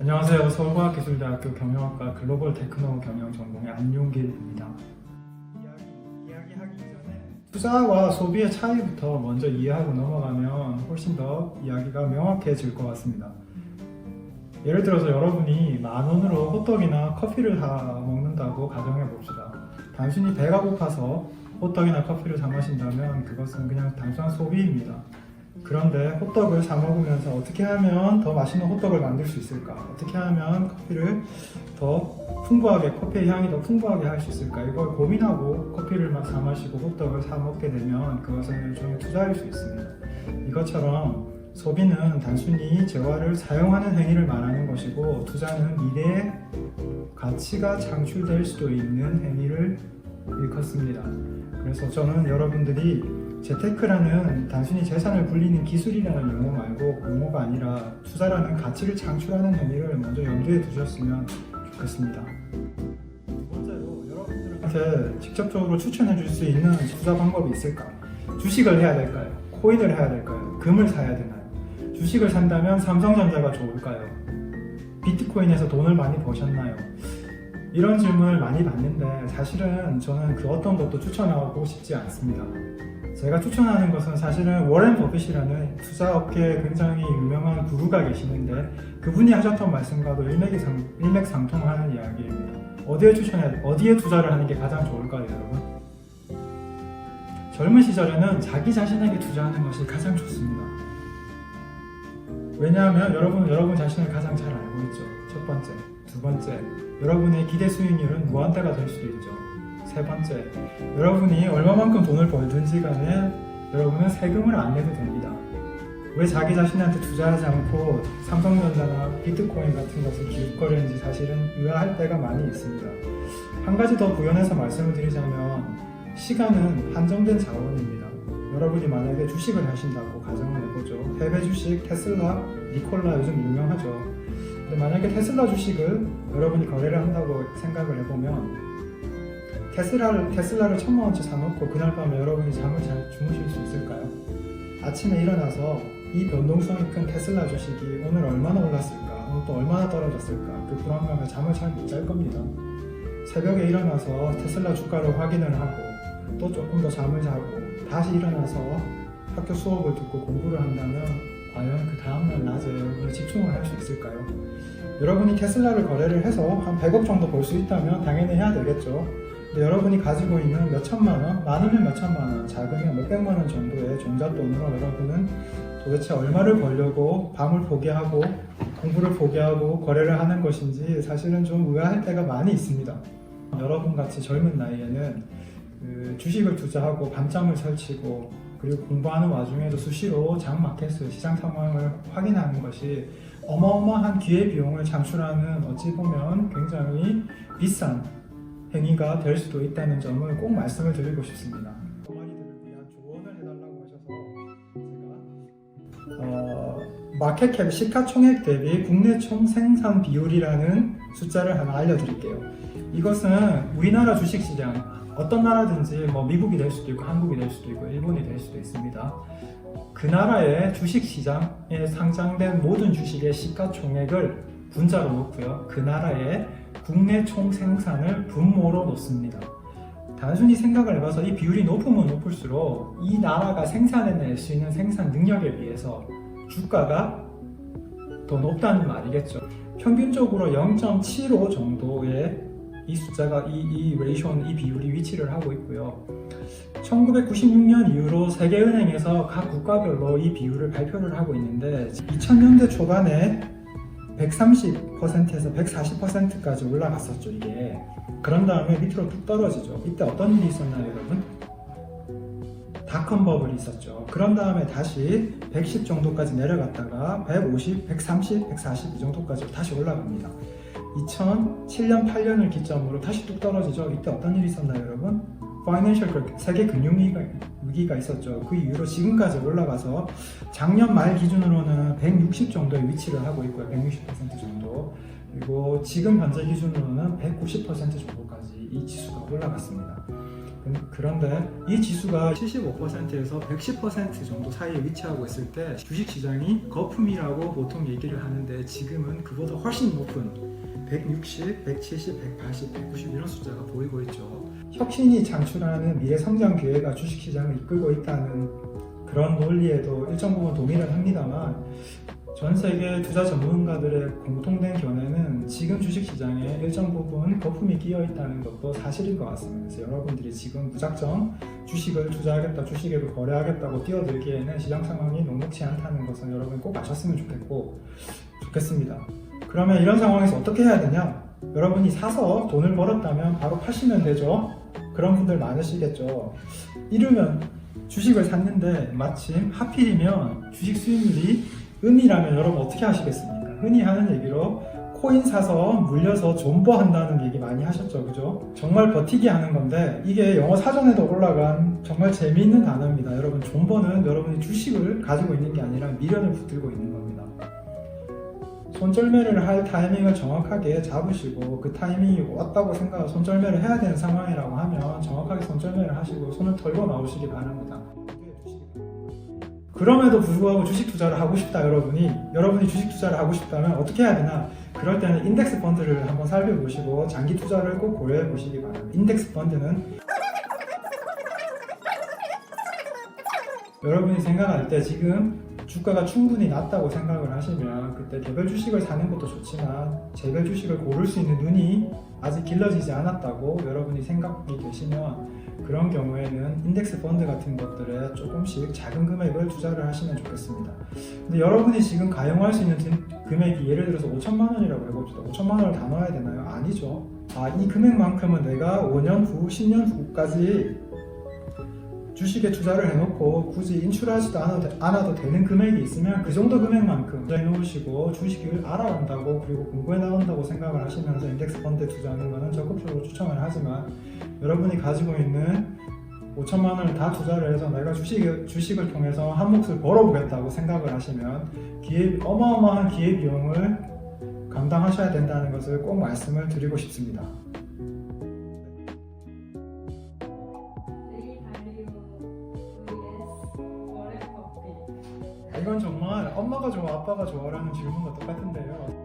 안녕하세요. 서울과학기술대학교 경영학과 글로벌 테크노 경영 전공의 안용길입니다. 이야기, 이야기하기 전에 투자와 소비의 차이부터 먼저 이해하고 넘어가면 훨씬 더 이야기가 명확해질 것 같습니다. 예를 들어서 여러분이 만 원으로 호떡이나 커피를 사 먹는다고 가정해 봅시다. 단순히 배가 고파서 호떡이나 커피를 사 마신다면 그것은 그냥 단순한 소비입니다. 그런데 호떡을 사 먹으면서 어떻게 하면 더 맛있는 호떡을 만들 수 있을까? 어떻게 하면 커피를 더 풍부하게 커피의 향이 더 풍부하게 할 수 있을까? 이걸 고민하고 커피를 마- 사 마시고 호떡을 사 먹게 되면 그것은 일종의 투자일 수 있습니다. 이것처럼 소비는 단순히 재화를 사용하는 행위를 말하는 것이고 투자는 미래에 가치가 창출될 수도 있는 행위를 일컫습니다. 그래서 저는 여러분들이 재테크라는 단순히 재산을 굴리는 기술이라는 용어 말고 용어가 아니라 투자라는 가치를 창출하는 행위를 먼저 염두에 두셨으면 좋겠습니다. 두 번째로 여러분들한테 직접적으로 추천해 줄 수 있는 투자 방법이 있을까? 주식을 해야 될까요? 코인을 해야 될까요? 금을 사야 되나요? 주식을 산다면 삼성전자가 좋을까요? 비트코인에서 돈을 많이 버셨나요? 이런 질문을 많이 받는데 사실은 저는 그 어떤 것도 추천하고 싶지 않습니다. 제가 추천하는 것은 사실은 워렌 버핏이라는 투자업계에 굉장히 유명한 구루가 계시는데 그분이 하셨던 말씀과도 일맥상, 일맥상통하는 이야기입니다. 어디에 추천해, 어디에 투자를 하는 게 가장 좋을까요, 여러분? 젊은 시절에는 자기 자신에게 투자하는 것이 가장 좋습니다. 왜냐하면 여러분 여러분 자신을 가장 잘 알고 있죠. 첫 번째, 두 번째, 여러분의 기대 수익률은 무한대가 될 수도 있죠. 세 번째, 여러분이 얼마만큼 돈을 벌든지 간에 여러분은 세금을 안 내도 됩니다. 왜 자기 자신한테 투자하지 않고 삼성전자나 비트코인 같은 것을 기웃거리는지 사실은 의아할 때가 많이 있습니다. 한 가지 더 부연해서 말씀을 드리자면 시간은 한정된 자원입니다. 여러분이 만약에 주식을 하신다고 가정을 해보죠. 해외 주식, 테슬라, 니콜라 요즘 유명하죠. 근데 만약에 테슬라 주식을 여러분이 거래를 한다고 생각을 해보면 테슬라를, 테슬라를 천만 원치 사놓고 그날 밤에 여러분이 잠을 잘 주무실 수 있을까요? 아침에 일어나서 이 변동성이 큰 테슬라 주식이 오늘 얼마나 올랐을까? 오늘 또 얼마나 떨어졌을까? 그 불안감에 잠을 잘 못 잘 겁니다. 새벽에 일어나서 테슬라 주가를 확인을 하고 또 조금 더 잠을 자고 다시 일어나서 학교 수업을 듣고 공부를 한다면 과연 그 다음날 낮에 여러분이 집중을 할 수 있을까요? 여러분이 테슬라를 거래를 해서 한 100억 정도 벌 수 있다면 당연히 해야 되겠죠. 여러분이 가지고 있는 몇 천만 원, 많으면 몇 천만 원, 작으면 몇 백만 원 정도의 종잣돈으로 여러분은 도대체 얼마를 벌려고 밤을 포기하고 공부를 포기하고 거래를 하는 것인지 사실은 좀 의아할 때가 많이 있습니다. 여러분 같이 젊은 나이에는 그 주식을 투자하고 밤잠을 설치고 그리고 공부하는 와중에도 수시로 장마켓을 시장 상황을 확인하는 것이 어마어마한 기회 비용을 창출하는 어찌 보면 굉장히 비싼 행위가 될 수도 있다는 점을 꼭 말씀을 드리고 싶습니다. 어, 마켓캡 시가총액 대비 국내 총 생산 비율이라는 숫자를 하나 알려드릴게요. 이것은 우리나라 주식시장 어떤 나라든지 뭐 미국이 될 수도 있고 한국이 될 수도 있고 일본이 될 수도 있습니다. 그 나라의 주식시장에 상장된 모든 주식의 시가총액을 분자로 놓고요. 그 나라의 국내 총 생산을 분모로 놓습니다. 단순히 생각을 해봐서 이 비율이 높으면 높을수록 이 나라가 생산해낼 수 있는 생산 능력에 비해서 주가가 더 높다는 말이겠죠. 평균적으로 0.75 정도의 이 숫자가 이, 이 레이쇼는 이 비율이 위치를 하고 있고요. 1996년 이후로 세계은행에서 각 국가별로 이 비율을 발표를 하고 있는데 2000년대 초반에 130%에서 140%까지 올라갔었죠 이게. 그런 다음에 밑으로 뚝 떨어지죠. 이때 어떤 일이 있었나요 여러분? 닷컴 버블이 있었죠. 그런 다음에 다시 110 정도까지 내려갔다가 150, 130, 140 이 정도까지 다시 올라갑니다. 2007년 8년을 기점으로 다시 뚝 떨어지죠. 이때 어떤 일이 있었나요 여러분? 파이낸셜 세계 금융위기가 위기가 있었죠. 그 이후로 지금까지 올라가서 작년 말 기준으로는 160 정도의 위치를 하고 있고요. 160% 정도. 그리고 지금 현재 기준으로는 190% 정도까지 이 지수가 올라갔습니다. 그- 그런데 이 지수가 75%에서 110% 정도 사이에 위치하고 있을 때 주식시장이 거품이라고 보통 얘기를 하는데 지금은 그보다 훨씬 높은 160, 170, 180, 190 이런 숫자가 보이고 있죠. 혁신이 창출하는 미래 성장 기회가 주식시장을 이끌고 있다는 그런 논리에도 일정 부분 동의를 합니다만 전 세계 투자 전문가들의 공통된 견해는 지금 주식시장에 일정 부분 거품이 끼어 있다는 것도 사실인 것 같습니다. 그래서 여러분들이 지금 무작정 주식을 투자하겠다, 주식을 거래하겠다고 뛰어들기에는 시장 상황이 녹록치 않다는 것은 여러분 꼭 아셨으면 좋겠고 좋겠습니다. 그러면 이런 상황에서 어떻게 해야 되냐? 여러분이 사서 돈을 벌었다면 바로 파시면 되죠. 그런 분들 많으시겠죠. 이러면 주식을 샀는데 마침 하필이면 주식 수익률이 은이라면 여러분 어떻게 하시겠습니까? 흔히 하는 얘기로 코인 사서 물려서 존버한다는 얘기 많이 하셨죠, 그죠? 정말 버티기 하는 건데 이게 영어 사전에도 올라간 정말 재미있는 단어입니다. 여러분 존버는 여러분이 주식을 가지고 있는 게 아니라 미련을 붙들고 있는 겁니다. 손절매를 할 타이밍을 정확하게 잡으시고 그 타이밍이 왔다고 생각하고 손절매를 해야 되는 상황이라고 하면 정확하게 손절매를 하시고 손을 털고 나오시기 바랍니다. 그럼에도 불구하고 주식 투자를 하고 싶다 여러분이 여러분이 주식 투자를 하고 싶다면 어떻게 해야 되나 그럴 때는 인덱스 펀드를 한번 살펴보시고 장기 투자를 꼭 고려해 보시기 바랍니다. 인덱스 펀드는 여러분이 생각할 때 지금 주가가 충분히 낮다고 생각을 하시면 그때 개별 주식을 사는 것도 좋지만 개별 주식을 고를 수 있는 눈이 아직 길러지지 않았다고 여러분이 생각이 되시면 그런 경우에는 인덱스 펀드 같은 것들에 조금씩 작은 금액을 투자를 하시면 좋겠습니다. 근데 여러분이 지금 가용할 수 있는 든- 금액이 예를 들어서 5천만 원이라고 해봅시다. 5천만 원을 다 넣어야 되나요? 아니죠. 아, 이 금액만큼은 내가 5년 후, 10년 후까지 주식에 투자를 해놓고 굳이 인출하지도 않아도, 않아도 되는 금액이 있으면 그 정도 금액만큼 투자해 놓으시고 주식을 알아간다고 그리고 공부해 나온다고 생각을 하시면서 인덱스 펀드에 투자하는 것은 적극적으로 추천을 하지만 여러분이 가지고 있는 5천만 원을 다 투자를 해서 내가 주식, 주식을 통해서 한 몫을 벌어보겠다고 생각을 하시면 기회, 어마어마한 기회비용을 감당하셔야 된다는 것을 꼭 말씀을 드리고 싶습니다. 이건 정말 엄마가 좋아, 아빠가 좋아라는 질문과 똑같은데요.